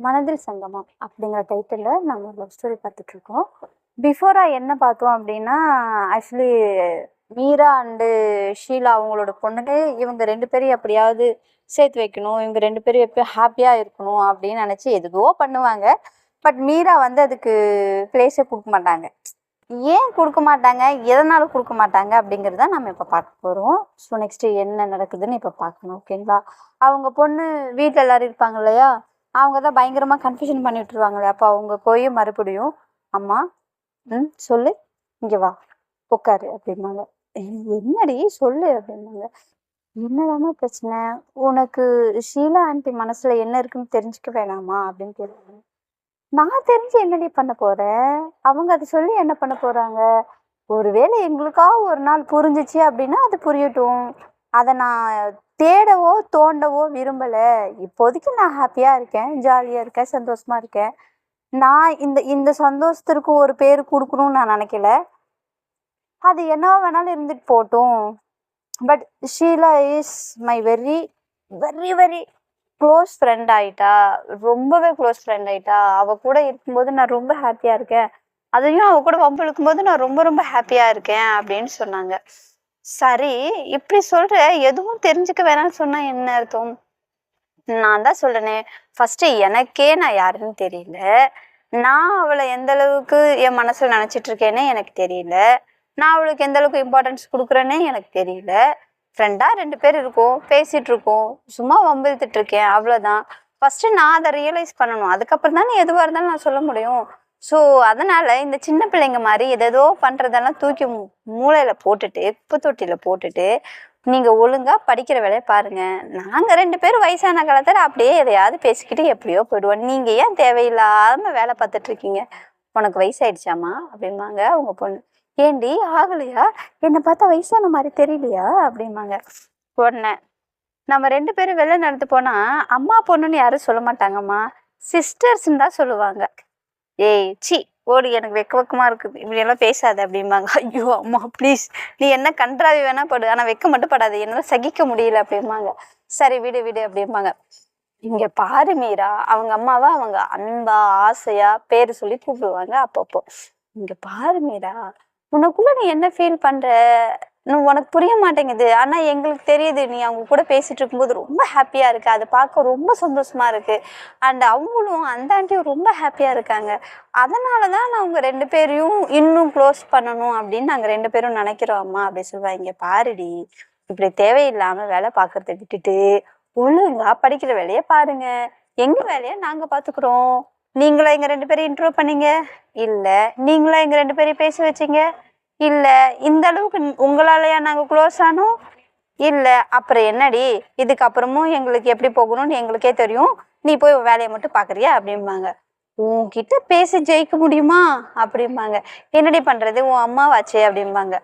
மனதில் சங்கமம் அப்படிங்கிற டைட்டிலில் நம்ம லவ் ஸ்டோரி பார்த்துட்ருக்கோம். பிஃபோராக என்ன பார்த்தோம் அப்படின்னா ஆக்சுவலி மீரா அண்டு ஷீலா அவங்களோட பொண்ணுங்க இவங்க ரெண்டு பேரையும் எப்படியாவது சேர்த்து வைக்கணும் இவங்க ரெண்டு பேரும் எப்படி ஹாப்பியாக இருக்கணும் அப்படின்னு நினச்சி எதுவோ பண்ணுவாங்க. பட் மீரா வந்து அதுக்கு பிளேஸே கொடுக்க மாட்டாங்க. ஏன் கொடுக்க மாட்டாங்க? எதனால கொடுக்க மாட்டாங்க அப்படிங்கிறத நம்ம இப்போ பார்க்க போகிறோம் ஸோ நெக்ஸ்ட்டு என்ன நடக்குதுன்னு இப்போ பார்க்கணும் ஓகேங்களா அவங்க பொண்ணு வீட்டில் எல்லோரும் இருப்பாங்க இல்லையா? அவங்க தான் பயங்கரமாக கன்ஃபியூஷன் பண்ணி விட்டுருவாங்களே அப்போ அவங்க போய் மறுபடியும் அம்மா ம் சொல்லு. இங்கே வா. உட்காரு அப்படிம்பாங்க. என்னடி? சொல்லு அப்படிம்பாங்க. என்னதாம்மா பிரச்சனை? உனக்கு ஷீலா ஆண்டி மனசில் என்ன இருக்குன்னு தெரிஞ்சுக்க வேணாமா? அப்படின்னு கேட்பாங்க. நான் தெரிஞ்சு என்னடி பண்ண போகிறேன் அவங்க அதை சொல்லி என்ன பண்ண போகிறாங்க ஒருவேளை எங்களுக்காக ஒரு நாள் புரிஞ்சிச்சு அப்படின்னா அது புரியட்டும். அதை நான் தேடவோ தோண்டவோ விரும்பலை. இப்போதைக்கு நான் ஹாப்பியாக இருக்கேன் ஜாலியாக இருக்கேன் சந்தோஷமாக இருக்கேன். நான் இந்த இந்த சந்தோஷத்திற்கு ஒரு பேர் கொடுக்கணும்னு நான் நினைக்கல. அது என்னவா வேணாலும் இருந்துட்டு போகட்டும் but Sheela is my very very very close friend ஆயிட்டா. ரொம்பவே க்ளோஸ் ஃப்ரெண்ட் ஆயிட்டா. அவ கூட இருக்கும்போது நான் ரொம்ப ஹாப்பியாக இருக்கேன். அதையும் அவ கூட வம்பு இழுக்கும்போது நான் ரொம்ப ரொம்ப ஹாப்பியாக இருக்கேன் அப்படின்னு சொன்னாங்க. சரி இப்படி சொல்ற எதுவும் தெரிஞ்சுக்க வேணாம்னு சொன்னா என்ன அர்த்தம்? நான் தான் சொல்றேனே. ஃபர்ஸ்ட் எனக்கே நான் யாருன்னு தெரியல. நான் அவளை எந்த அளவுக்கு என் மனசுல நினைச்சிட்டு இருக்கேனே எனக்கு தெரியல. நான் அவளுக்கு எந்த அளவுக்கு இம்பார்ட்டன்ஸ் கொடுக்குறேனே எனக்கு தெரியல. ஃப்ரெண்டா ரெண்டு பேர் இருக்கோம் பேசிட்டு இருக்கோம் சும்மா வம்பிழுத்துட்டு இருக்கேன் அவ்வளோதான் ஃபர்ஸ்ட் நான் அதை ரியலைஸ் பண்ணணும். அதுக்கப்புறம் தான் எதுவாக இருந்தாலும் நான் சொல்ல முடியும். ஸோ அதனால் இந்த சின்ன பிள்ளைங்க மாதிரி எதேதோ பண்ணுறதெல்லாம் தூக்கி மூளையில் போட்டுட்டு குப்பை தொட்டியில் போட்டுட்டு நீங்கள் ஒழுங்காக படிக்கிற வேலையை பாருங்கள் நாங்கள் ரெண்டு பேரும் வயசான காலத்தில் அப்படியே எதையாவது பேசிக்கிட்டு எப்படியோ போயிடுவோம். நீங்கள் ஏன் தேவையில்லாமல் வேலை பார்த்துட்ருக்கீங்க உனக்கு வயசாயிடுச்சாமா அப்படிம்பாங்க அவங்க பொண்ணு. ஏண்டி ஆகலையா? என்னை பார்த்தா வயசான மாதிரி தெரியலையா? அப்படிம்பாங்க. பொண்ணை நம்ம ரெண்டு பேரும் வெளில நடந்து போனால் அம்மா பொண்ணுன்னு யாரும் சொல்ல மாட்டாங்கம்மா. சிஸ்டர்ஸ்ன்னு தான் சொல்லுவாங்க. ஏய் சி ஓடு எனக்கு வெக்க வெக்கமா இருக்குது. இப்படி எல்லாம் பேசாத அப்படிம்பாங்க. ஐயோ அம்மா ப்ளீஸ் நீ என்ன கன்றாவி வேணா படு. ஆனா வெக்க மட்டும் படாது. என்னால சகிக்க முடியல அப்படிம்பாங்க. சரி விடு விடு அப்படிம்பாங்க. இங்க பாரு மீரா அவங்க அம்மாவை அவங்க அன்பா ஆசையா பேரு சொல்லி கூப்பிடுவாங்க அப்பப்போ. இங்க பாரு மீரா உனக்குள்ள நீ என்ன ஃபீல் பண்ற? உனக்கு புரிய மாட்டேங்குது. ஆனால் எங்களுக்கு தெரியுது நீ அவங்க கூட பேசிகிட்டு இருக்கும்போது ரொம்ப ஹாப்பியாக இருக்குது அதை பார்க்க ரொம்ப சந்தோஷமாக இருக்குது அண்ட் அவங்களும் அந்த ஆண்டியும் ரொம்ப ஹாப்பியாக இருக்காங்க. அதனால தான் நான் அவங்க ரெண்டு பேரையும் இன்னும் க்ளோஸ் பண்ணணும் அப்படின்னு நாங்கள் ரெண்டு பேரும் நினைக்கிறோம். அம்மா அப்படி சொல்லுவாங்க பாருடி. இப்படி தேவையில்லாமல் வேலை பார்க்குறத விட்டுட்டு ஒழுங்கா படிக்கிற வேலையை பாருங்க. எங்கள் வேலையை நாங்கள் பார்த்துக்குறோம். நீங்களா எங்கள் ரெண்டு பேரும் இன்ட்ரோ பண்ணீங்க? இல்லை நீங்களா எங்கள் ரெண்டு பேரையும் பேச வச்சீங்க? இல்லை இந்த அளவுக்கு உங்களாலையா நாங்கள் க்ளோஸ் ஆனோம்? இல்லை அப்புறம் என்னடி? இதுக்கப்புறமும் எங்களுக்கு எப்படி போகணும்னு எங்களுக்கே தெரியும். நீ போய் வேலையை மட்டும் பார்க்குறியா அப்படிம்பாங்க. உன்கிட்ட பேசி ஜெயிக்க முடியுமா? அப்படிம்பாங்க. என்னடி பண்ணுறது உன் அம்மாவாச்சே? அப்படிம்பாங்க.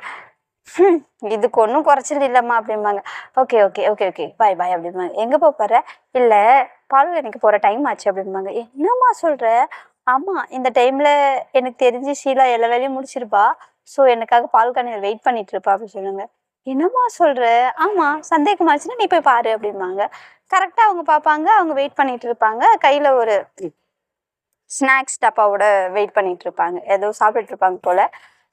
இதுக்கு ஒன்றும் குறைச்சல் இல்லைம்மா அப்படிம்பாங்க. Okay okay okay okay. Bye bye அப்படிம்பாங்க. எங்கே போகிற இல்லை பால் எனக்கு போகிற டைம் ஆச்சு அப்படிம்பாங்க. என்னம்மா சொல்கிற ஆமாம் இந்த டைமில் எனக்கு தெரிஞ்சு ஷீலா எல்லா வேலையும் முடிச்சிருப்பா. ஸோ எனக்காக பால் வெயிட் பண்ணிட்டு இருப்பா அப்படின்னு சொல்லுங்க. என்னம்மா சொல்கிற ஆமாம் சந்தேகமாச்சுன்னா நீ போய் பாரு அப்படிம்பாங்க. கரெக்டாக அவங்க பார்ப்பாங்க அவங்க வெயிட் பண்ணிட்டு இருப்பாங்க கையில் ஒரு ஸ்நாக்ஸ் டப்பாவோட வெயிட் பண்ணிட்டு இருப்பாங்க ஏதோ சாப்பிட்டுட்டு இருப்பாங்க போல.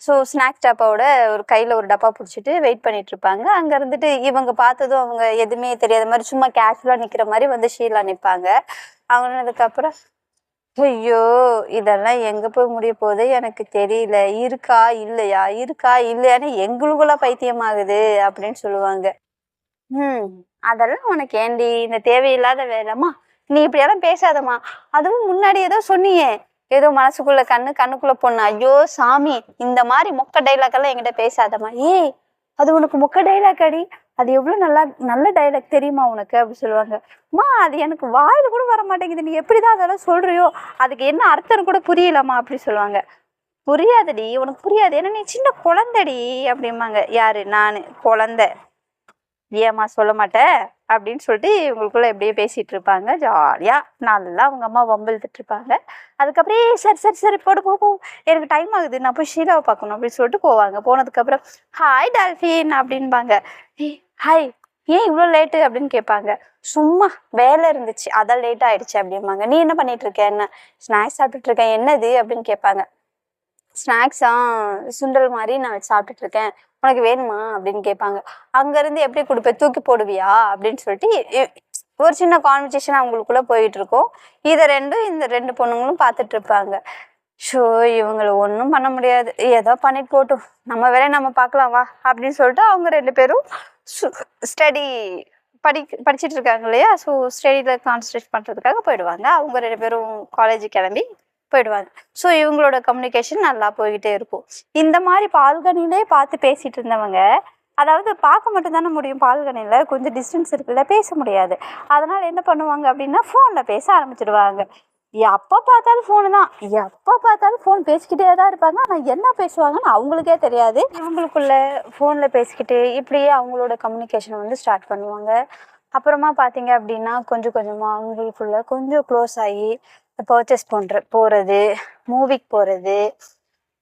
ஸோ ஸ்நாக்ஸ் டப்பாவோட ஒரு கையில் ஒரு டப்பா பிடிச்சிட்டு வெயிட் பண்ணிட்டு இருப்பாங்க அங்கே இருந்துட்டு இவங்க பார்த்ததும் அவங்க எதுவுமே தெரியாத மாதிரி சும்மா கேஷுவலாக நிற்கிற மாதிரி வந்து ஷீலா நிற்பாங்க. அவங்க அப்புறம் ஐயோ இதெல்லாம் எங்க போய் முடிய போகுது? எனக்கு தெரியல. இருக்கா? இல்லையா? இருக்கா? இல்லையான்னு எங்களுக்குள்ள பைத்தியமாகுது அப்படின்னு சொல்லுவாங்க. ம் அதெல்லாம் உனக்கு ஏண்டி? இந்த தேவையில்லாத வேலைம்மா. நீ இப்படியெல்லாம் பேசாதம்மா. அதுவும் முன்னாடி ஏதோ சொன்னியே. ஏதோ மனசுக்குள்ள கண்ணு கண்ணுக்குள்ள பொண்ணு. ஐயோ சாமி இந்த மாதிரி மொக்க டைலாக் எல்லாம் என்கிட்ட பேசாதம்மா. ஏய் அது உனக்கு மொக்க டைலாக் அடி. அது எவ்வளோ நல்லா நல்ல டைலாக் தெரியுமா உனக்கு? அப்படி சொல்லுவாங்க. அம்மா அது எனக்கு வாயில் கூட வர மாட்டேங்குது. நீ எப்படிதான் அதெல்லாம் சொல்கிறியோ அதுக்கு என்ன அர்த்தம்னு கூட புரியலம்மா அப்படி சொல்லுவாங்க. புரியாதடி உனக்கு புரியாது. ஏன்னா நீ சின்ன குழந்தடி அப்படிம்பாங்க. யாரு? நான். குழந்தை. ஏம்மா சொல்ல மாட்டேன் அப்படின்னு சொல்லிட்டு இவங்களுக்குள்ள எப்படியே பேசிட்டு இருப்பாங்க. ஜாலியா நல்லா அவங்க அம்மா வம்பிழுத்துட்டு இருப்பாங்க. அதுக்கப்புறம் சரி சரி சரி போடு போ போ. எனக்கு டைம் ஆகுது. நான் போய் ஷீலாவை பார்க்கணும் அப்படின்னு சொல்லிட்டு போவாங்க. போனதுக்கப்புறம் ஹாய் டால்ஃபின் அப்படின்பாங்க. ஏய் ஹாய் ஏன் இவ்வளோ லேட்டு அப்படின்னு கேட்பாங்க. சும்மா வேலை இருந்துச்சு அதான் லேட் ஆயிடுச்சு அப்படிம்பாங்க. நீ என்ன பண்ணிட்டு இருக்க என்ன? ஸ்நாக்ஸ் சாப்பிட்டுட்டு இருக்கேன் என்னது? அப்படின்னு கேட்பாங்க. ஸ்நாக்ஸா சுண்டல் மாதிரி நான் சாப்பிட்டுட்டு இருக்கேன். உனக்கு வேணுமா? அப்படின்னு கேட்பாங்க. அங்கேருந்து எப்படி கொடுப்ப? தூக்கி போடுவியா? அப்படின்னு சொல்லிட்டு ஒரு சின்ன கான்வர்சேஷன் அவங்களுக்குள்ள போயிட்டு இருக்கோம். இதை ரெண்டும் இந்த ரெண்டு பொண்ணுங்களும் பார்த்துட்டு இருப்பாங்க. ஷோ இவங்களை ஒன்றும் பண்ண முடியாது. ஏதோ பண்ணிட்டு போட்டும். நம்ம வேலையை நம்ம பார்க்கலாம் வா அப்படின்னு சொல்லிட்டு அவங்க ரெண்டு பேரும் ஸ்டடி படி படிச்சிட்டு இருக்காங்க இல்லையா ஸோ ஸ்டடியில் கான்சன்ட்ரேட் பண்ணுறதுக்காக போயிடுவாங்க. அவங்க ரெண்டு பேரும் காலேஜ் கிளம்பி போயிடுவாங்க. ஸோ இவங்களோட கம்யூனிகேஷன் நல்லா போய்கிட்டே இருக்கும். இந்த மாதிரி பால்கனிலே பார்த்து பேசிகிட்டு இருந்தவங்க அதாவது பார்க்க மட்டும்தானே முடியும் பால்கனியில் கொஞ்சம் டிஸ்டன்ஸ் இருக்குல்ல பேச முடியாது. அதனால் என்ன பண்ணுவாங்க அப்படின்னா ஃபோனில் பேச ஆரம்பிச்சிடுவாங்க. எப்போ பார்த்தாலும் ஃபோனு தான். எப்போ பார்த்தாலும் ஃபோன் பேசிக்கிட்டே தான் இருப்பாங்க. ஆனால் என்ன பேசுவாங்கன்னு அவங்களுக்கே தெரியாது. இவங்களுக்குள்ள ஃபோனில் பேசிக்கிட்டு இப்படியே அவங்களோட கம்யூனிகேஷன் வந்து ஸ்டார்ட் பண்ணுவாங்க. அப்புறமா பார்த்தீங்க அப்படின்னா கொஞ்சம் கொஞ்சமாக அவங்களுக்குள்ள கொஞ்சம் க்ளோஸ் ஆகி பர்ச்சேஸ் பண்ணுற போகிறது மூவிக்கு போகிறது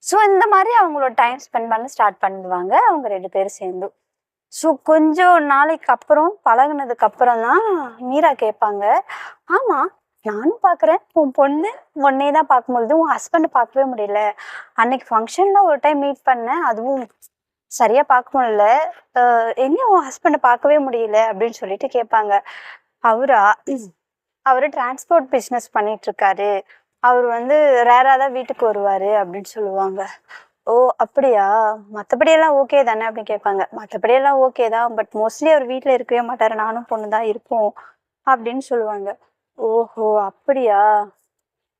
ஸோ இந்த மாதிரி அவங்களோட டைம் ஸ்பெண்ட் பண்ண ஸ்டார்ட் பண்ணிடுவாங்க அவங்க ரெண்டு பேரும் சேர்ந்து. ஸோ கொஞ்சம் நாளைக்கு அப்புறம் பழகுனதுக்கு அப்புறம் தான் மீரா கேட்பாங்க. ஆமாம் நானும் பார்க்குறேன் உன் பொண்ணு உன்னே தான் பார்க்கும்பொழுது உன் ஹஸ்பண்டை பார்க்கவே முடியல. அன்னைக்கு ஃபங்க்ஷனில் ஒரு டைம் மீட் பண்ணேன். அதுவும் சரியாக பார்க்க முடியல. எங்கே உன் ஹஸ்பண்டை பார்க்கவே முடியல அப்படின்னு சொல்லிட்டு கேட்பாங்க. அவரா? அவர் டிரான்ஸ்போர்ட் பிஸ்னஸ் பண்ணிகிட்ருக்காரு அவர் வந்து ரேராக தான் வீட்டுக்கு வருவார் அப்படின்னு சொல்லுவாங்க. ஓ அப்படியா? மற்றபடியெல்லாம் ஓகே தானே அப்படின்னு கேட்பாங்க. மற்றபடியெல்லாம் ஓகே தான். பட் மோஸ்ட்லி அவர் வீட்டில் இருக்கவே மாட்டார். நானும் பொண்ணு தான் இருப்போம் அப்படின்னு சொல்லுவாங்க. ஓஹோ அப்படியா?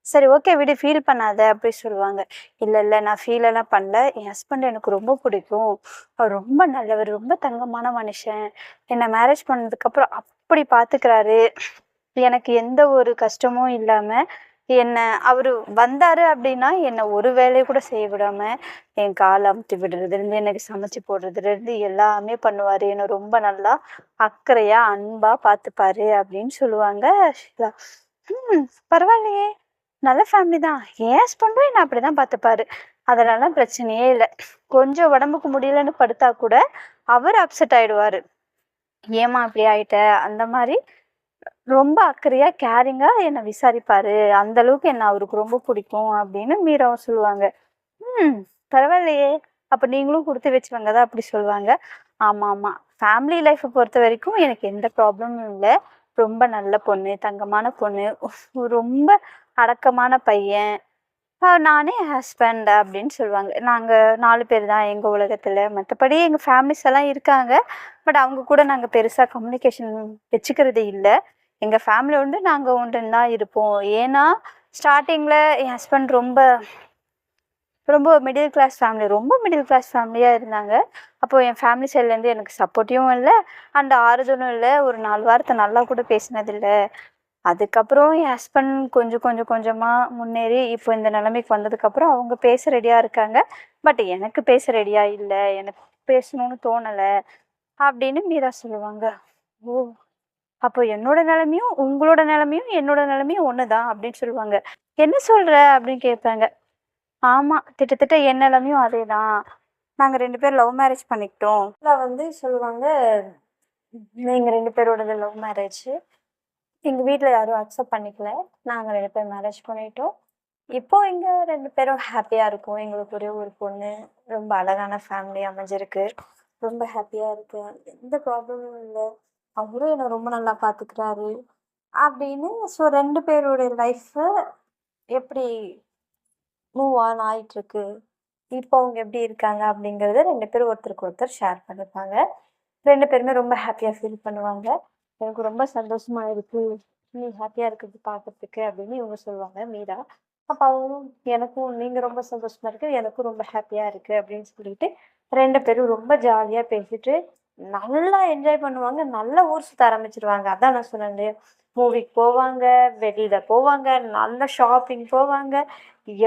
சரி ஓகே விடு ஃபீல் பண்ணாத அப்படி சொல்லுவாங்க. இல்லை இல்லை நான் ஃபீல் எல்லாம் பண்ணல. என் ஹஸ்பண்ட் எனக்கு ரொம்ப பிடிக்கும். அவர் ரொம்ப நல்லவர் ரொம்ப தங்கமான மனுஷன். என்னை மேரேஜ் பண்ணதுக்கப்புறம் அப்படி பார்த்துக்கிறாரு எனக்கு எந்த ஒரு கஷ்டமும் இல்லாமல் என்னை? அவர் வந்தார் அப்படின்னா என்னை ஒரு வேலையை கூட செய்ய விடாம என் காலை அமுத்தி விடுறதுலேருந்து எனக்கு சமைச்சு போடுறதுலேருந்து எல்லாமே பண்ணுவார். என்னை ரொம்ப நல்லா அக்கறையாக அன்பாக பார்த்துப்பாரு அப்படின்னு சொல்லுவாங்க ஷீலா. ம் பரவாயில்லையே. நல்ல ஃபேமிலி தான். என் ஹஸ்பண்டும் என்னை அப்படி தான் பார்த்துப்பாரு. அதனால பிரச்சனையே இல்லை. கொஞ்சம் உடம்புக்கு முடியலன்னு படுத்தா கூட அவர் அப்செட் ஆயிடுவாரு. ஏமா இப்படி ஆயிட்ட? அந்த மாதிரி ரொம்ப அக்கறையாக கேரிங்காக என்னை விசாரிப்பார். அந்தளவுக்கு என்னை அவருக்கு ரொம்ப பிடிக்கும் அப்படின்னு மீராவும் சொல்லுவாங்க. ம் பரவாயில்லையே. அப்போ நீங்களும் கொடுத்து வச்சுவாங்க தான் அப்படி சொல்லுவாங்க. ஆமாம் ஆமாம் ஃபேமிலி லைஃப்பை பொறுத்த வரைக்கும் எனக்கு எந்த ப்ராப்ளமும் இல்லை. ரொம்ப நல்ல பொண்ணு தங்கமான பொண்ணு. ரொம்ப அடக்கமான பையன். நானே ஹஸ்பண்ட் அப்படின்னு சொல்லுவாங்க. நாங்கள் நாலு பேர் தான் எங்கள் உலகத்தில். மற்றபடி எங்கள் ஃபேமிலிஸ் எல்லாம் இருக்காங்க. பட் அவங்க கூட நாங்கள் பெருசாக கம்யூனிகேஷன் வச்சுக்கிறது இல்லை. எங்கள் ஃபேமிலி உண்டு நாங்கள் உண்டுன்னு தான் இருப்போம். ஏன்னா ஸ்டார்டிங்கில் என் ஹஸ்பண்ட் ரொம்ப ரொம்ப மிடில் கிளாஸ் ஃபேமிலி ரொம்ப மிடில் கிளாஸ் ஃபேமிலியாக இருந்தாங்க. அப்போது என் ஃபேமிலி சைட்லேருந்து எனக்கு சப்போர்ட்டிவும் இல்லை அண்ட் ஆறுதலும் இல்லை. ஒரு நாலு வாரத்தை நல்லா கூட பேசினதில்லை அதுக்கப்புறம் என் ஹஸ்பண்ட் கொஞ்சம் கொஞ்சம் கொஞ்சமாக முன்னேறி இப்போ இந்த நிலைமைக்கு வந்ததுக்கப்புறம் அவங்க பேச ரெடியாக இருக்காங்க. பட் எனக்கு பேச ரெடியாக இல்லை. எனக்கு பேசணும்னு தோணலை அப்படின்னு மீரா சொல்லுவாங்க. ஓ. அப்போ என்னோட நிலைமையும் உங்களோட நிலைமையும் என்னோட நிலைமையும் ஒன்று தான் அப்படின்னு சொல்லுவாங்க. என்ன சொல்கிற அப்படின்னு கேட்பாங்க. ஆமாம் கிட்டத்தட்ட என் நிலைமையும் அதே தான் நாங்கள் ரெண்டு பேரும் லவ் மேரேஜ் பண்ணிக்கிட்டோம். இல்லை வந்து சொல்லுவாங்க நீங்கள் ரெண்டு பேரோடது லவ் மேரேஜ் எங்கள் வீட்டில் யாரும் அக்செப்ட் பண்ணிக்கல. நாங்கள் ரெண்டு பேரும் மேரேஜ் பண்ணிட்டோம். இப்போ இங்கே ரெண்டு பேரும் ஹாப்பியாக இருக்கும். எங்களுக்கு ஒரே ஒரு பொண்ணு ரொம்ப அழகான ஃபேமிலி அமைஞ்சிருக்கு. ரொம்ப ஹாப்பியாக இருக்கு. எந்த ப்ராப்ளமும் இல்லை. அவரும் என்னை ரொம்ப நல்லா பார்த்துக்கிறாரு அப்படின்னு ஸோ ரெண்டு பேருடைய லைஃப்பை எப்படி மூவ் ஆன் ஆயிட்டுருக்கு? இப்போ அவங்க எப்படி இருக்காங்க? அப்படிங்கிறத ரெண்டு பேரும் ஒருத்தருக்கு ஒருத்தர் ஷேர் பண்ணிப்பாங்க. ரெண்டு பேருமே ரொம்ப ஹாப்பியாக ஃபீல் பண்ணுவாங்க. எனக்கு ரொம்ப சந்தோஷமாக இருக்குது நீ ஹாப்பியாக இருக்கிறது பார்க்கறதுக்கு அப்படின்னு இவங்க சொல்லுவாங்க மீரா. அப்போ அவங்களும் எனக்கும் நீங்கள் ரொம்ப சந்தோஷமாக இருக்குது எனக்கும் ரொம்ப ஹாப்பியாக இருக்குது அப்படின்னு சொல்லிட்டு ரெண்டு பேரும் ரொம்ப ஜாலியாக பேசிட்டு நல்லா என்ஜாய் பண்ணுவாங்க. நல்லா ஊர் சுத்த ஆரம்பிச்சிருவாங்க. அதான் நான் சொன்னேன் மூவிக்கு போவாங்க வெளியில போவாங்க நல்ல ஷாப்பிங் போவாங்க.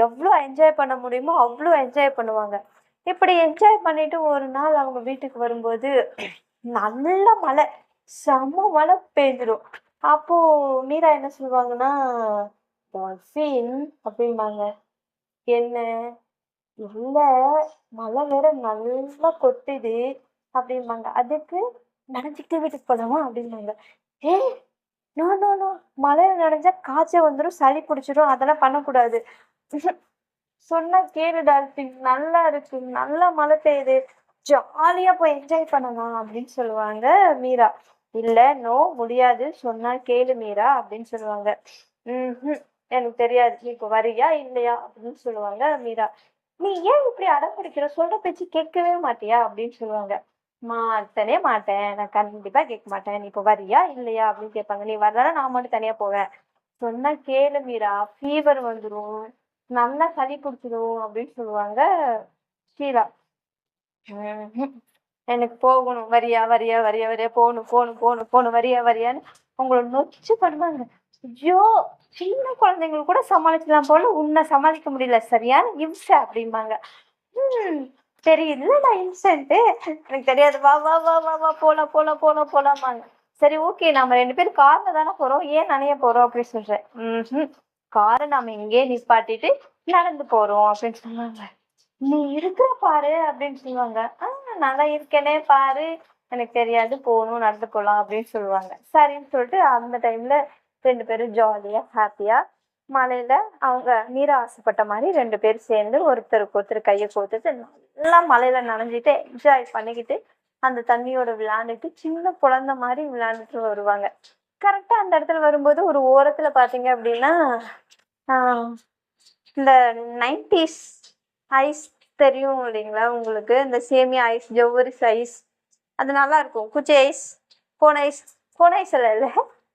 எவ்வளோ என்ஜாய் பண்ண முடியுமோ அவ்வளோ என்ஜாய் பண்ணுவாங்க. இப்படி என்ஜாய் பண்ணிட்டு ஒரு நாள் அவங்க வீட்டுக்கு வரும்போது நல்ல மழை. செம்ம மழை பெய்ஞ்சிடும் அப்போ மீரா என்ன சொல்லுவாங்கன்னா டல்ஃபின் அப்படிம்பாங்க. என்ன? இல்லை மழை வேற நல்லா கொட்டுது. அப்படிம்பாங்க. அதுக்கு நனைஞ்சிக்கிட்டே வீட்டுக்கு போகலாமா அப்படிம்பாங்க. ஏ நோ நோ நோ மழையில நனைஞ்சா காய்ச்சல் வந்துடும் சளி பிடிச்சிடும் அதெல்லாம் பண்ணக்கூடாது. சொன்னா கேளு டால்பின். நல்லா இருக்கு. நல்லா மழை பெய்யுது. ஜாலியா போய் என்ஜாய் பண்ணலாம் அப்படின்னு சொல்லுவாங்க மீரா. இல்ல நோ முடியாது. சொன்னா கேளு மீரா அப்படின்னு சொல்லுவாங்க. ம் எனக்கு தெரியாது. நீ இப்போ வரியா இல்லையா? அப்படின்னு சொல்லுவாங்க மீரா. நீ ஏன் இப்படி அடம் பிடிக்கிற? சொல்ற பேச்சு கேட்கவே மாட்டியா? அப்படின்னு சொல்லுவாங்க. மாட்டனே மாட்டேன் நான் கண்டிப்பா கேட்க மாட்டேன். நீ இப்போ வரியா இல்லையா? அப்படின்னு கேட்பாங்க. நீ வரலன்னா நான் மட்டும் தனியா போவேன். சொன்னா கேளு மீரா. ஃபீவர் வந்துடும் நல்லா சளி பிடிச்சிடும் அப்படின்னு சொல்லுவாங்க ஷீலா எனக்கு போகணும். வரியா வரியா வரியா வரியா. போகணும் போகணும் போகணும் போகணும். வரியா வரியான்னு உங்களை நொச்சு பண்ணுவாங்க. ஐயோ சின்ன குழந்தைங்களுக்கு கூட சமாளிக்கலாம் போல. உன்னை சமாளிக்க முடியல. சரியான இம்சை அப்படிம்பாங்க. ம். சரி இல்லடா இன்சென்ட்டு எனக்கு தெரியாது. வா வா வா வா வா போலாம் போலாம் போலாம் போலாமாங்க சரி ஓகே நம்ம ரெண்டு பேரும் கார்ல தானே போறோம். ஏன் நனைய போறோம் அப்படின்னு சொல்றேன். ம் காரை நாம இங்கேயே நிப்பாட்டிட்டு நடந்து போறோம் அப்படின்னு சொன்னாங்க. நீ இருக்கிற பாரு அப்படின்னு சொல்லுவாங்க. ஆ நல்லா இருக்கேனே பாரு. எனக்கு தெரியாது போகணும் நடந்து போகலாம் அப்படின்னு சொல்லுவாங்க. சரின்னு சொல்லிட்டு அந்த டைம்ல ரெண்டு பேரும் ஜாலியா ஹாப்பியா மலையில அவங்க நீர ஆசைப்பட்ட மாதிரி ரெண்டு பேரும் சேர்ந்து ஒருத்தருக்கு ஒருத்தர் கையை கோத்துட்டு நல்லா மலையில நனைஞ்சிட்டு என்ஜாய் பண்ணிக்கிட்டு அந்த தண்ணியோட விளையாண்டுட்டு சின்ன குழந்தை மாதிரி விளையாண்டுட்டு வருவாங்க. கரெக்டா அந்த இடத்துல வரும்போது ஒரு ஓரத்துல பாத்தீங்க அப்படின்னா இந்த நைன்டிஸ் ஐஸ் தெரியும் இல்லைங்களா உங்களுக்கு? இந்த சேமியா ஐஸ் ஜவ்வரிஸ் ஐஸ் அது நல்லா இருக்கும். குச்சி ice cone ice cone ice இல்லை இல்லை.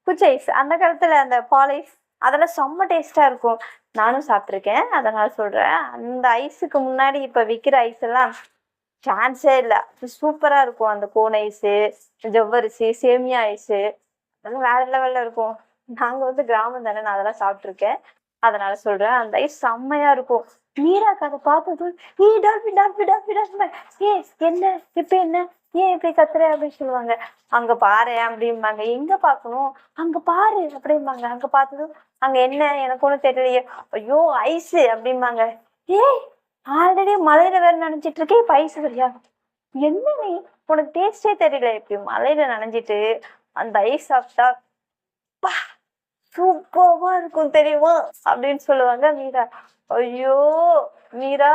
குச்சி ஐஸ் அந்த காலத்துல அந்த பால் ஐஸ் அதெல்லாம் செம்ம டேஸ்ட்டாக இருக்கும். நானும் சாப்பிட்ருக்கேன் அதனால் சொல்கிறேன் அந்த ஐஸுக்கு முன்னாடி இப்போ விற்கிற ஐஸ் எல்லாம் சான்ஸே இல்லை. சூப்பராக இருக்கும். அந்த கோன் ஐஸு ஜவ்வரிசி சேமியா ஐஸு அதெல்லாம் வேற லெவலில் இருக்கும். நாங்கள் வந்து கிராமம் தானே. நான் அதெல்லாம் சாப்பிட்ருக்கேன் அதனால சொல்றேன். அந்த ஐஸ் செம்மையா இருக்கும். மீராக்கு அதை பார்த்தது ஏ டால்பி டால்பி டால்பி டால்பி ஏ என்ன? இப்ப என்ன? ஏன் இப்படி கத்துற அப்படின்னு சொல்லுவாங்க. அங்க பாரு அப்படிம்பாங்க. எங்க பார்க்கணும்? அங்க பாரு அப்படிம்பாங்க. அங்க பார்த்ததும் அங்க என்ன? எனக்கு ஒன்றும் தெரியலையே. ஐயோ ஐஸு அப்படிம்பாங்க. ஏய் ஆல்ரெடி மலையில வேற நினைச்சிட்டு இருக்கேன் இப்ப ஐஸ் வரியா? என்ன நீ? உனக்கு டேஸ்டே தெரியல. இப்படி மலையில நனைஞ்சிட்டு அந்த ஐஸ் சாப்பிட்டா பா சூப்பர்வா இருக்கும் தெரியுமா? அப்படின்னு சொல்லுவாங்க மீரா. ஐயோ மீரா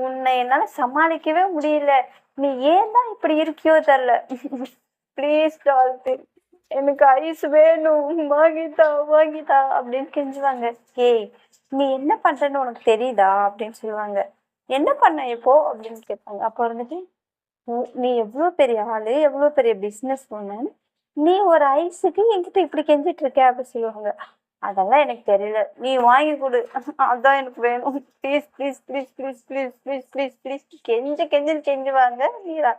உன்னை என்னால சமாளிக்கவே முடியல. நீ ஏன் தான் இப்படி இருக்கியோ தெரியல ப்ளீஸ் டால்பின் எனக்கு ஐஸ் வேணும். வாங்கித்தா வாங்கித்தா அப்படின்னு கெஞ்சுவாங்க. ஏய் நீ என்ன பண்றன்னு உனக்கு தெரியுதா? அப்படின்னு சொல்லுவாங்க. என்ன பண்ண இப்போ? அப்படின்னு கேட்பாங்க. அப்போ இருந்துட்டு "உ- நீ எவ்வளோ பெரிய ஆளு எவ்வளோ பெரிய பிஸ்னஸ் உமன் நீ ஒரு ஐஸுக்கு என்கிட்ட இப்படி கெஞ்சிட்டு இருக்க? அப்படின்னு சொல்லுவாங்க. அதெல்லாம் எனக்கு தெரியல. நீ வாங்கி கொடு. அதான் எனக்கு வேணும். Please please please please please please please please கெஞ்சு கெஞ்சு கெஞ்சுவாங்க நீரா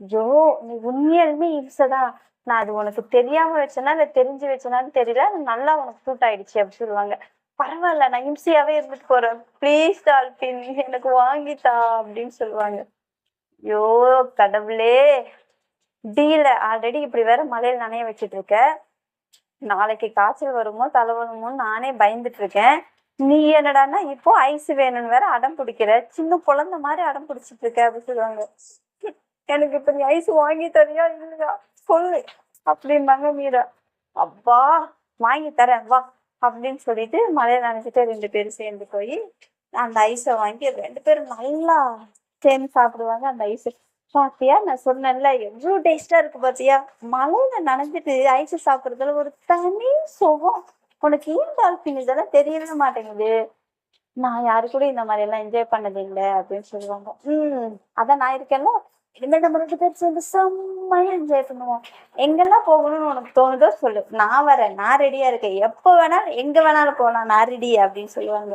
ஜோ நீ உண்மையாலுமே இம்சைதான் நான் அது உனக்கு தெரியாம வச்சேனா இல்லை தெரிஞ்சு வச்சேனான்னு தெரியல. நல்லா உனக்கு சூட் ஆயிடுச்சு அப்படின்னு சொல்லுவாங்க. பரவாயில்ல நான் இம்சையாவே இருந்துட்டு போறேன். ப்ளீஸ் டால்பின் எனக்கு வாங்கித்தா அப்படின்னு சொல்லுவாங்க. ஐயோ கடவுளே. டீல ஆல்ரெடி இப்படி வேற மழையில நனைய வச்சிட்டு இருக்க. நாளைக்கு காய்ச்சல் வருமோ தலைவருமோ நானே பயந்துட்டு இருக்கேன் நீ என்னடான்னா இப்போ ஐஸ் வேணும்னு வேற அடம் பிடிக்கிற. சின்ன குழந்தை மாதிரி அடம் பிடிச்சிட்டு இருக்க அப்படின்னு சொல்லுவாங்க. எனக்கு இப்ப நீ ஐஸ் வாங்கி தரியா இல்லையா? சொல்லு. அப்படின்பாங்க மீரா. அப்பா வாங்கி தரேன் வா அப்படின்னு சொல்லிட்டு மழையில நினைச்சிட்டு ரெண்டு பேரும் சேர்ந்து போய் அந்த ஐஸை வாங்கி ரெண்டு பேரும் நல்லா சேர்ந்து சாப்பிடுவாங்க அந்த ஐஸ். பாத்தியா? நான் சொன்னேன்ல எவ்வளவு டேஸ்டா இருக்கு பாத்தியா? மலையில நனைஞ்சிட்டு ஐஸ் சாப்பிடுறதுல ஒரு தனி சுகம். உனக்கு ஏன் டால்பின் இதெல்லாம் தெரியவே மாட்டேங்குது? நான் யாரு கூட இந்த மாதிரி எல்லாம் என்ஜாய் பண்ணது இல்லை அப்படின்னு சொல்லுவாங்க. உம் அதான் நான் இருக்கேன்ல. இனிமேல் நம்ம ரெண்டு பேர் சேர்ந்து செம்மையா என்ஜாய் பண்ணுவோம். எங்கெல்லாம் போகணும்னு உனக்கு தோணுதோ சொல்லு. நான் வரேன் நான் ரெடியா இருக்கேன். எப்போ வேணாலும் எங்க வேணாலும் போகலாம் நான் ரெடி அப்படின்னு சொல்லுவாங்க.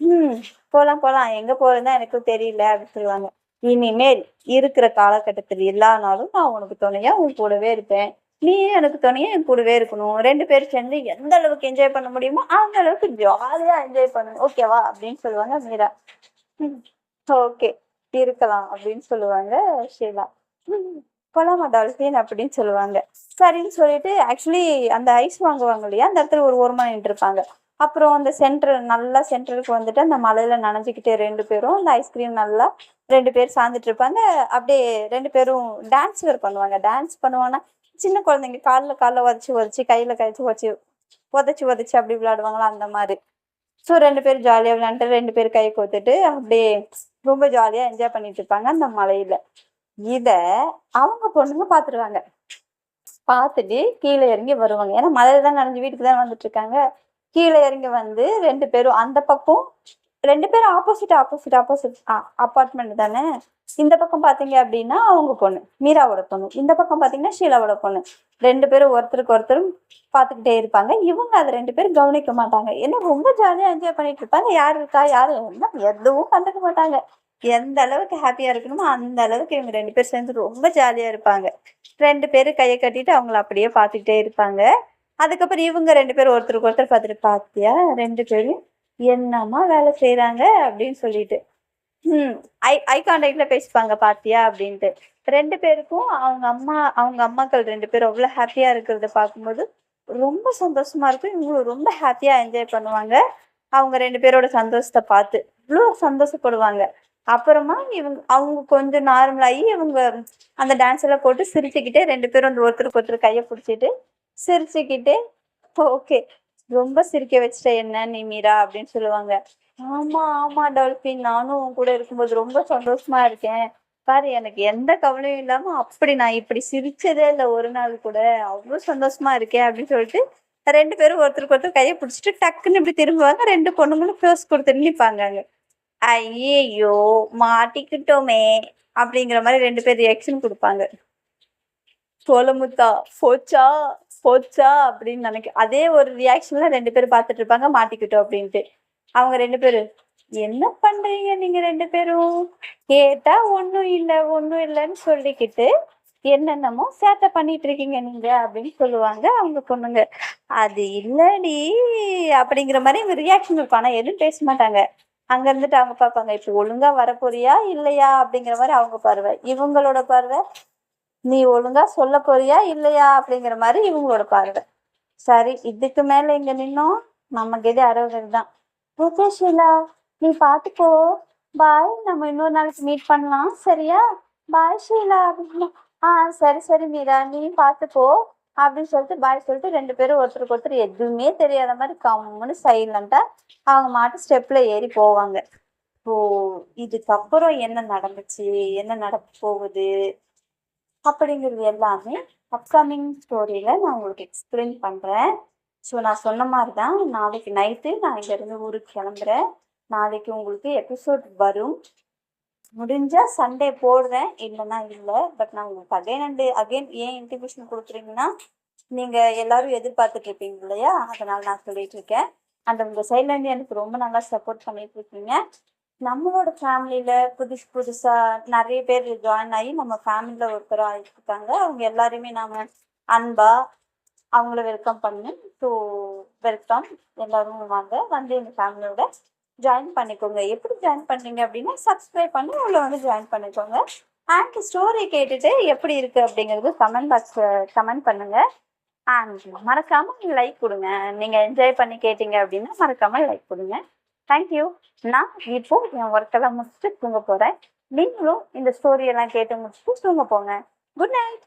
ம் போலாம் போலாம். எங்க போறதுன்னா எனக்கும் தெரியல அப்படின்னு சொல்லுவாங்க. இனிமேல் இருக்கிற காலகட்டத்தில் இல்லைனாலும் நான் உனக்கு துணையா உன் கூடவே இருப்பேன். நீ எனக்கு துணையா என் கூடவே இருக்கணும். ரெண்டு பேரும் சேர்ந்து எந்த அளவுக்கு என்ஜாய் பண்ண முடியுமோ அந்த அளவுக்கு ஜாலியா என்ஜாய் பண்ணணும். ஓகேவா அப்படின்னு சொல்லுவாங்க மீரா. ஓகே இருக்கலாம் அப்படின்னு சொல்லுவாங்க ஷீலா. "ம், போலாமா டால்பின் அப்படின்னு சொல்லுவாங்க. சரின்னு சொல்லிட்டு ஆக்சுவலி அந்த ஐஸ் வாங்குவாங்க இல்லையா? அந்த இடத்துல ஒரு ஓரமாக நின்று இருப்பாங்க அப்புறம் அந்த சென்டர் நல்லா சென்டருக்கு வந்துட்டு அந்த மலையில நனைஞ்சுக்கிட்டே ரெண்டு பேரும் அந்த ஐஸ்கிரீம் நல்லா ரெண்டு பேர் சார்ந்துட்டு இருப்பாங்க. அப்படியே ரெண்டு பேரும் டான்ஸ் வேறு பண்ணுவாங்க. டான்ஸ் பண்ணுவாங்கன்னா சின்ன குழந்தைங்க காலில் காலில் உதச்சி உதச்சி கையில் கைச்சு உதச்சி உதச்சி உதச்சி அப்படி விளையாடுவாங்களா அந்த மாதிரி. ஸோ ரெண்டு பேரும் ஜாலியாக விளையாண்டு ரெண்டு பேர் கை கோத்துட்டு அப்படியே ரொம்ப ஜாலியாக என்ஜாய் பண்ணிட்டு இருப்பாங்க அந்த மலையில. இதை அவங்க பொண்ணுங்க பார்த்துருவாங்க பார்த்துட்டு கீழே இறங்கி வருவாங்க. ஏன்னா மலையில தான் நனைஞ்சு வீட்டுக்கு தான் வந்துட்டு இருக்காங்க. கீழே இறங்கி வந்து ரெண்டு பேரும் அந்த பக்கம் ரெண்டு பேரும் ஆப்போசிட் ஆப்போசிட் ஆப்போசிட் அப்பார்ட்மெண்ட் தானே? இந்த பக்கம் பார்த்தீங்க அப்படின்னா அவங்க பொண்ணு மீராவோட பொண்ணு. இந்த பக்கம் பார்த்தீங்கன்னா ஷீலாவோட பொண்ணு. ரெண்டு பேரும் ஒருத்தருக்கு ஒருத்தர் பார்த்துக்கிட்டே இருப்பாங்க. இவங்க அதை ரெண்டு பேரும் கவனிக்க மாட்டாங்க. ஏன்னா ரொம்ப ஜாலியாக என்ஜாய் பண்ணிட்டு இருப்பாங்க. யார் இருக்கா யார் என்ன எதுவும் கண்டுக்க மாட்டாங்க. எந்த அளவுக்கு ஹாப்பியாக இருக்கணுமோ அந்த அளவுக்கு இவங்க ரெண்டு பேரும் சேர்ந்து ரொம்ப ஜாலியாக இருப்பாங்க. ரெண்டு பேரும் கையை கட்டிட்டு அவங்கள அப்படியே பார்த்துக்கிட்டே இருப்பாங்க. அதுக்கப்புறம் இவங்க ரெண்டு பேரும் ஒருத்தருக்கு ஒருத்தர் பார்த்துட்டு பார்த்தியா ரெண்டு பேரும் என்னம்மா வேலை செய்கிறாங்க அப்படின்னு சொல்லிட்டு. ம் ஐ ஐ கான்டாக்டில் பேசிப்பாங்க பார்த்தியா அப்படின்ட்டு. ரெண்டு பேருக்கும் அவங்க அம்மா அவங்க அம்மாக்கள் ரெண்டு பேரும் அவ்வளோ ஹாப்பியாக இருக்கிறத பார்க்கும்போது ரொம்ப சந்தோஷமாக இருக்கும். இவங்களும் ரொம்ப ஹாப்பியாக என்ஜாய் பண்ணுவாங்க. அவங்க ரெண்டு பேரோட சந்தோஷத்தை பார்த்து இவ்வளோ சந்தோஷப்படுவாங்க. அப்புறமா இவங்க அவங்க கொஞ்சம் நார்மலாகி இவங்க அந்த டான்ஸ் எல்லாம் போட்டு சிரிச்சுக்கிட்டே ரெண்டு பேரும் அந்த ஒருத்தருக்கு ஒருத்தர் கையை பிடிச்சிட்டு சிரிச்சுக்கிட்டே ஓகே. ரொம்ப சிரிக்க வச்சிட்ட என்ன நீ மீரா? அப்படின்னு சொல்லுவாங்க. ஆமா ஆமா டால்பின். நானும் உன் கூட இருக்கும்போது ரொம்ப சந்தோஷமா இருக்கேன். பாரு எனக்கு எந்த கவலையும் இல்லாம அப்படி நான் இப்படி சிரிச்சதே இல்லை ஒரு நாள் கூட. அவ்வளோ சந்தோஷமா இருக்கேன். அப்படின்னு சொல்லிட்டு ரெண்டு பேரும் ஒருத்தருக்கு ஒருத்தர் கையை பிடிச்சிட்டு டக்குன்னு இப்படி திரும்புவாங்க. ரெண்டு பொண்ணுங்களும் க்ளோஸ் கொடுத்து நிற்பாங்க ஐயோ மாட்டிக்கிட்டோமே. அப்படிங்கிற மாதிரி ரெண்டு பேர் ரியாக்ஷன் கொடுப்பாங்க. சோளமுத்தா போச்சா? போச்சா அப்படின்னு நினைக்க அதே ஒரு ரியாக்ஷன்ல ரெண்டு பேரும் பார்த்துட்டு இருப்பாங்க மாட்டிக்கிட்டோம் அப்படின்ட்டு. அவங்க ரெண்டு பேரும் என்ன பண்றீங்க நீங்க ரெண்டு பேரும்? கேட்டா ஒண்ணும் இல்ல ஒண்ணும் இல்லைன்னு சொல்லிக்கிட்டு என்னென்னமோ சேட்டை பண்ணிட்டு இருக்கீங்க நீங்க அப்படின்னு சொல்லுவாங்க அவங்க பொண்ணுங்க. அது இல்லடி அப்படிங்கிற மாதிரி இவங்க ரியாக்ஷன் இருப்பாங்க எதுவும் பேச மாட்டாங்க. அங்க இருந்துட்டு அவங்க பார்ப்பாங்க இப்போ ஒழுங்கா வரப்போறியா இல்லையா? அப்படிங்கிற மாதிரி அவங்க பார்வை. இவங்களோட பார்வை நீ ஒழுங்கா சொல்ல போறியா இல்லையா அப்படிங்கிற மாதிரி இவங்களோட பார்வை. சரி இதுக்கு மேல இங்க நின்னோம் நம்ம கெதி அறுபது தான். ஓகே ஷீலா. நீ பாத்துக்கோ பாய் நம்ம இன்னொரு நாளைக்கு மீட் பண்ணலாம். சரியா? பாய் ஷீலா. அப்படின்னு ஆ சரி சரி மீரா. நீ பாத்துக்கோ அப்படின்னு சொல்லிட்டு பாய் சொல்லிட்டு ரெண்டு பேரும் ஒருத்தருக்கு ஒருத்தர் எதுவுமே தெரியாத மாதிரி கம்முன்னு சைலண்டா அவங்க மாட்டு ஸ்டெப்ல ஏறி போவாங்க. ஓ இதுக்கப்புறம் என்ன நடந்துச்சு? என்ன நடக்க போகுது? அப்படிங்கிறது எல்லாமே அப்கமிங் ஸ்டோரியில நான் உங்களுக்கு எக்ஸ்பிளைன் பண்றேன். ஸோ நான் சொன்ன மாதிரி தான் நாளைக்கு நைட்டு நான் இங்கேருந்து ஊருக்கு கிளம்புறேன். நாளைக்கு உங்களுக்கு எபிசோட் வரும். முடிஞ்சால் சண்டே போடுறேன். இல்லைன்னா இல்லை. பட் நான் உங்களுக்கு அகைன் அண்டு அகைன் ஏன் இன்டிமேஷன் கொடுக்குறீங்கன்னா நீங்கள் எல்லாரும் எதிர்பார்த்துட்டு இருப்பீங்க இல்லையா? அதனால நான் சொல்லிட்டு இருக்கேன். அந்த உங்கள் சைட்லேருந்து எனக்கு ரொம்ப நல்லா சப்போர்ட் பண்ணிட்டு இருக்கீங்க. நம்மளோட ஃபேமிலியில புதுசு புதுசா நிறைய பேர் ஜாயின் ஆகி நம்ம ஃபேமிலியில ஒருத்தரா இருக்காங்க அவங்க எல்லாருமே நாம அன்பா அவங்கள வெல்கம் பண்ணு ஸோ வெல்கம் எல்லாரும் வாங்க. வந்து எங்க ஃபேமிலியோட ஜாயின் பண்ணிக்கோங்க. எப்படி ஜாயின் பண்றீங்க அப்படின்னா சப்ஸ்கிரைப் பண்ணி உள்ள வந்து ஜாயின் பண்ணிக்கோங்க. அண்ட் ஸ்டோரி கேட்டுட்டு எப்படி இருக்கு அப்படிங்கிறது கமெண்ட் பாக்ஸ் கமெண்ட் பண்ணுங்க. அண்ட் மறக்காம லைக் கொடுங்க. நீங்க என்ஜாய் பண்ணி கேட்டீங்க அப்படின்னா மறக்காம லைக் கொடுங்க. தேங்க்யூ நான் இப்போ என் ஒர்க்கெல்லாம் முடிச்சுட்டு தூங்க போறேன். நீங்களும் இந்த ஸ்டோரி எல்லாம் கேட்டு முடிச்சுட்டு தூங்க போங்க. Good night